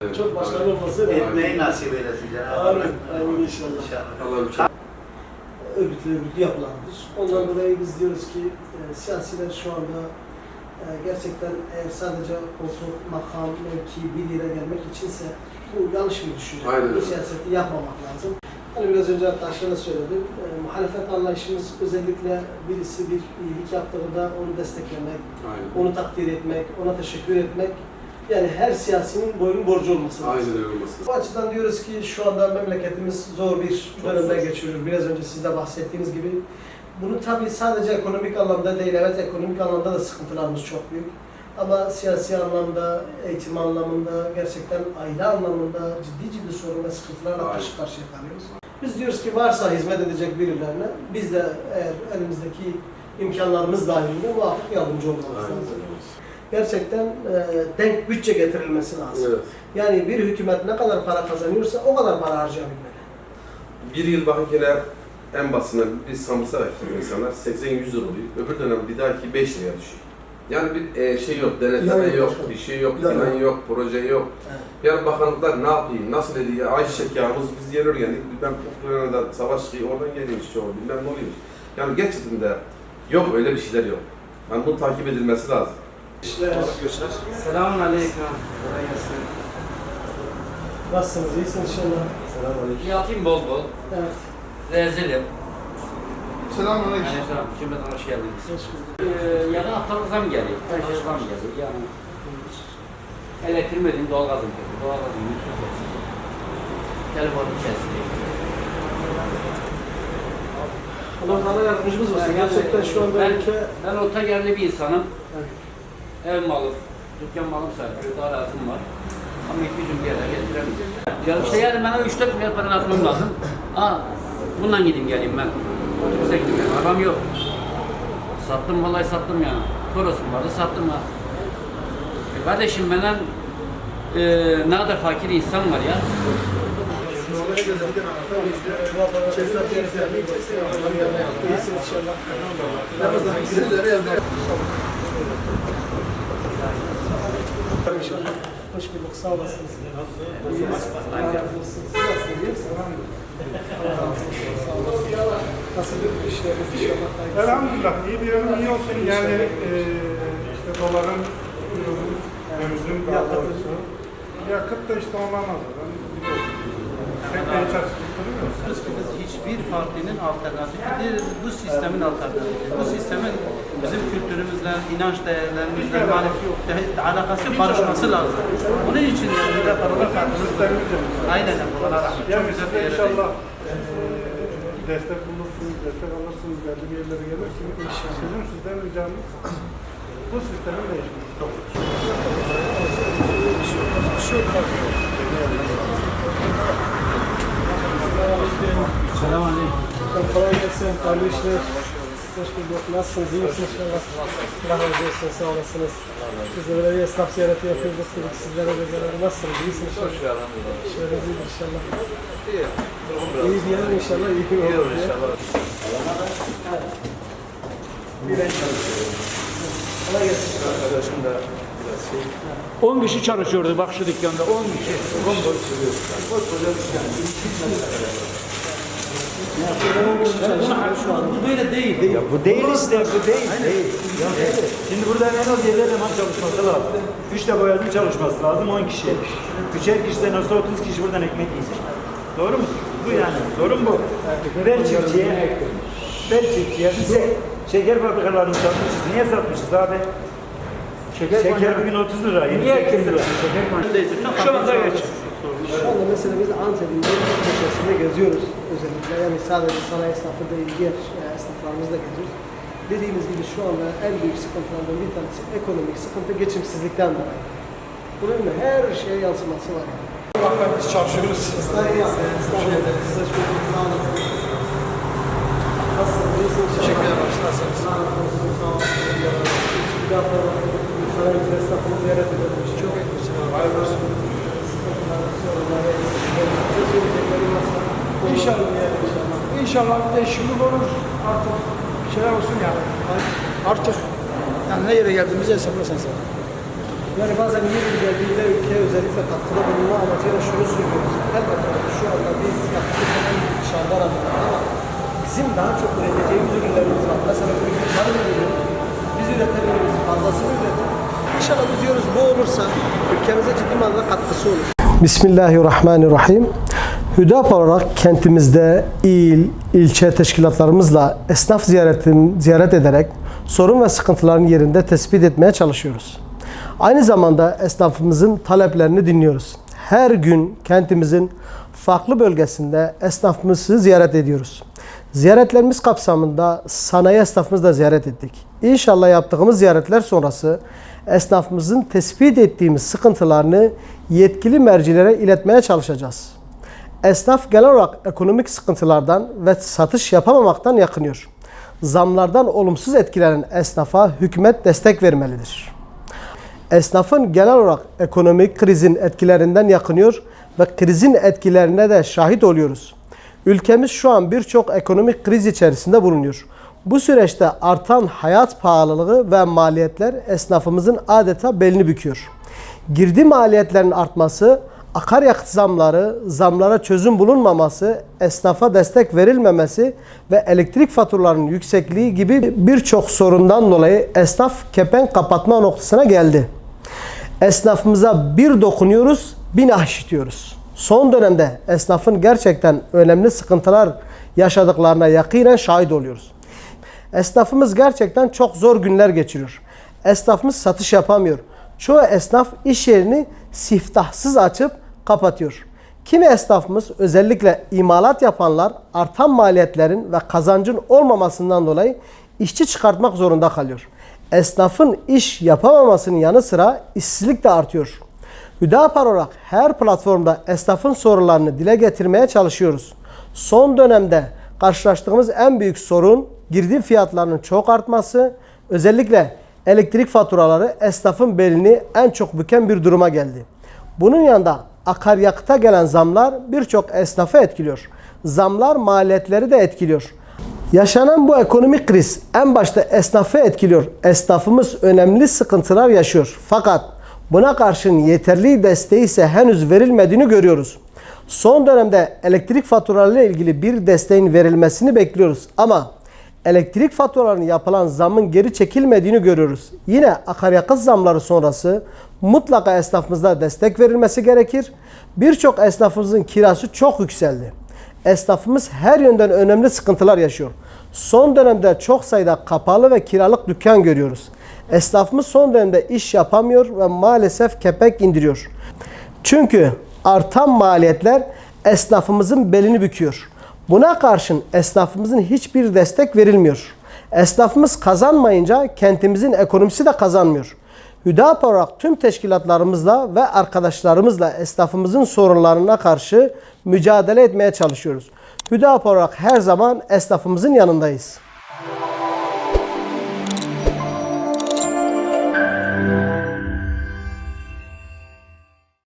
Evet, Çok başarılı olması. Etmeyi nasip eylesin Cenab-ı. Amin. Amin inşallah. İnşallah. Allah'ım çok örgütlü örgütlü yapılandır. Ondan dolayı biz diyoruz ki e, siyasiler şu anda e, gerçekten eğer sadece koltuk, makam, mevki, bir yere gelmek içinse bu yanlış bir düşünce. Aynen Bu siyaseti yapmamak lazım. Hani biraz önce hatta şöyle söyledim. E, muhalefet anlayışımız özellikle birisi bir iyilik yaptığında onu desteklemek, Aynen. onu takdir etmek, ona teşekkür etmek yani her siyasinin boyun borcu olması lazım. Aynen öyle olması. Bu açıdan diyoruz ki şu anda memleketimiz zor bir Çok dönemde zor. geçiriyor. Biraz önce siz de bahsettiğiniz gibi. Bunu tabii sadece ekonomik anlamda değil, evet ekonomik anlamda da sıkıntılarımız çok büyük. Ama siyasi anlamda, eğitim anlamında, gerçekten aile anlamında ciddi ciddi sorun ve sıkıntılarla karşı karşıya kalıyoruz. Biz diyoruz ki varsa hizmet edecek birilerine, biz de eğer elimizdeki imkanlarımız dahilinde muhakkak yardımcı olmamız lazım. Gerçekten e, denk bütçe getirilmesi lazım. Evet. Yani bir hükümet ne kadar para kazanıyorsa o kadar para harcayabilmeli. Bir yıl bakınca en basitinden biz samırsak ektik insanlar 80-100 lira oluyor. Öbür dönem bir dahaki 5 liraya düşüyor. Yani bir e, şey yok, denetleme yok, başka. bir şey yok, plan yok, proje yok. Evet. Yani bakanlıklar ne yapayım, nasıl ediyor, ayçiçek yağımız biz yer geldik, ben Ukrayna'dan savaş çıkıyor, oradan geliyor işte o, bilmem ne oluyor. Yani gerçekten de yok öyle bir şeyler yok. Yani bunun takip edilmesi lazım. İşler. Selamun aleyküm. Kolay gelsin. Nasılsınız? İyisiniz inşallah. Yatayım bol bol. Evet. Rezilim. Selamünaleyküm. Aleyküm. Cümleten hoş geldiniz. Hoş bulduk. Ee, yarın haftalık zam geliyor. Haftalık zam geliyor. Yani elektriğim ödeyim, doğalgazım geldi. Doğalgazım yüksek olsun. Telefonum kesildi. Allah Teala yardımcımız olsun. Gerçekten şu anda ben- ülke... Ben orta yerli bir insanım. Evet. Ev malım, dükkan malım sahibi, daha lazım var. Ama iki gün bir yere getiremeyeceğim. Ya işte yani bana 3-4 milyar para atmam lazım. Aa, bundan gideyim geleyim ben. Otobüse gideyim yani. Arabam yok. Sattım vallahi sattım ya. Torosum vardı sattım ha. E kardeşim benden e, ne kadar fakir insan var ya. İnşallah. İnşallah. Hoş bulduk. Sağ olasınız. Nasıl bir işleriniz inşallah? Elhamdülillah iyi diyelim iyi olsun yani e, işte doların, euronun, dövizin daha doğrusu. Yakıt da işte ondan çalıştık duruyor. Biz hiçbir partinin alternatifidir. Bu sistemin alternatifi. Bu sistemin bizim kültürümüzle, inanç değerlerimizle alakası barışması lazım. Onun için yani. Aynen Çok güzel bir inşallah e, destek bulursunuz, destek alırsınız, belli bir yerlere gelirsiniz. Bizim sizden ricamız bu sistemin değişmesi. Efendim, Kolay gelsin. Hayırlı işler. Hoş bulduk. Nasılsınız? İyi misiniz? inşallah? Allah razı olsun. Sağ olasınız. Biz de böyle bir esnaf ziyareti yapıyoruz. Dedik sizlere de beraber. Nasılsınız? İyisiniz? inşallah? Şöyle iyidir inşallah. İyi diyelim inşallah. İyi olur inşallah. Bir Kolay gelsin. 10 kişi çalışıyordu bak şu dükkanda 10 kişi. Bu böyle değil. Ya bu değil işte, bu değil. değil. Ya değil. Şimdi burada en az 7 eleman çalışması lazım. 3 de boyacı çalışması lazım 10 kişi. Üçer kişiden olsa 30 kişi buradan ekmek yiyecek. Doğru mu? Bu yani. Doğru mu bu? Ver çiftçiye. Ver çiftçiye. Biz de şeker fabrikalarını satmışız. Niye satmışız abi? Şeker, şeker bugün 30 lira. 28 lira. Şu anda geç. Şu anda mesela biz Antep'in bir köşesinde geziyoruz özellikle. Yani sadece sanayi esnafı değil, diğer e, esnaflarımızı da geziyoruz. Dediğimiz gibi şu anda en büyük sıkıntılardan bir tanesi ekonomik sıkıntı, geçimsizlikten dolayı. Bunun da her şeye yansıması var. Yani. Biz çalışıyoruz. Estağfurullah. Estağfurullah. Size çok sağ olun. Nasılsınız? Teşekkür ederim. Nasılsınız? Sağ olun. Sağ olun. Bir daha Hayırlı olsun. İnşallah. İnşallah bir değişiklik olur. Artık bir şeyler olsun yani. Artık yani ne yere geldiğimizi hesaplasan sen. Yani bazen yeni geldiğinde ülkeye özellikle katkıda bulunma amacıyla şunu söylüyoruz. Elbette şu anda biz yaklaşık olan dışarıdan alıyoruz ama bizim daha çok üreteceğimiz ürünlerimiz var. Mesela ürün tarım ürünü, biz üretebiliriz, fazlasını üretelim. İnşallah diyoruz bu olursa ülkemize ciddi manada katkısı olur. Bismillahirrahmanirrahim. Hüdap olarak kentimizde il, ilçe teşkilatlarımızla esnaf ziyaretim, ziyaret ederek sorun ve sıkıntıların yerinde tespit etmeye çalışıyoruz. Aynı zamanda esnafımızın taleplerini dinliyoruz. Her gün kentimizin farklı bölgesinde esnafımızı ziyaret ediyoruz. Ziyaretlerimiz kapsamında sanayi esnafımızı da ziyaret ettik. İnşallah yaptığımız ziyaretler sonrası esnafımızın tespit ettiğimiz sıkıntılarını yetkili mercilere iletmeye çalışacağız. Esnaf genel olarak ekonomik sıkıntılardan ve satış yapamamaktan yakınıyor. Zamlardan olumsuz etkilenen esnafa hükümet destek vermelidir. Esnafın genel olarak ekonomik krizin etkilerinden yakınıyor ve krizin etkilerine de şahit oluyoruz. Ülkemiz şu an birçok ekonomik kriz içerisinde bulunuyor. Bu süreçte artan hayat pahalılığı ve maliyetler esnafımızın adeta belini büküyor. Girdi maliyetlerin artması, akaryakıt zamları, zamlara çözüm bulunmaması, esnafa destek verilmemesi ve elektrik faturalarının yüksekliği gibi birçok sorundan dolayı esnaf kepenk kapatma noktasına geldi. Esnafımıza bir dokunuyoruz, bin işitiyoruz. Son dönemde esnafın gerçekten önemli sıkıntılar yaşadıklarına yakinen şahit oluyoruz. Esnafımız gerçekten çok zor günler geçiriyor. Esnafımız satış yapamıyor. Çoğu esnaf iş yerini siftahsız açıp kapatıyor. Kimi esnafımız özellikle imalat yapanlar artan maliyetlerin ve kazancın olmamasından dolayı işçi çıkartmak zorunda kalıyor. Esnafın iş yapamamasının yanı sıra işsizlik de artıyor. Hüdapar olarak her platformda esnafın sorunlarını dile getirmeye çalışıyoruz. Son dönemde karşılaştığımız en büyük sorun girdi fiyatlarının çok artması, özellikle elektrik faturaları esnafın belini en çok büken bir duruma geldi. Bunun yanında akaryakıta gelen zamlar birçok esnafı etkiliyor. Zamlar maliyetleri de etkiliyor. Yaşanan bu ekonomik kriz en başta esnafı etkiliyor. Esnafımız önemli sıkıntılar yaşıyor. Fakat buna karşın yeterli desteği ise henüz verilmediğini görüyoruz. Son dönemde elektrik faturalarıyla ilgili bir desteğin verilmesini bekliyoruz. Ama elektrik faturalarının yapılan zamın geri çekilmediğini görüyoruz. Yine akaryakıt zamları sonrası mutlaka esnafımıza destek verilmesi gerekir. Birçok esnafımızın kirası çok yükseldi. Esnafımız her yönden önemli sıkıntılar yaşıyor. Son dönemde çok sayıda kapalı ve kiralık dükkan görüyoruz. Esnafımız son dönemde iş yapamıyor ve maalesef kepek indiriyor. Çünkü artan maliyetler esnafımızın belini büküyor. Buna karşın esnafımızın hiçbir destek verilmiyor. Esnafımız kazanmayınca kentimizin ekonomisi de kazanmıyor. Hüdapar olarak tüm teşkilatlarımızla ve arkadaşlarımızla esnafımızın sorunlarına karşı mücadele etmeye çalışıyoruz. Hüdapar olarak her zaman esnafımızın yanındayız.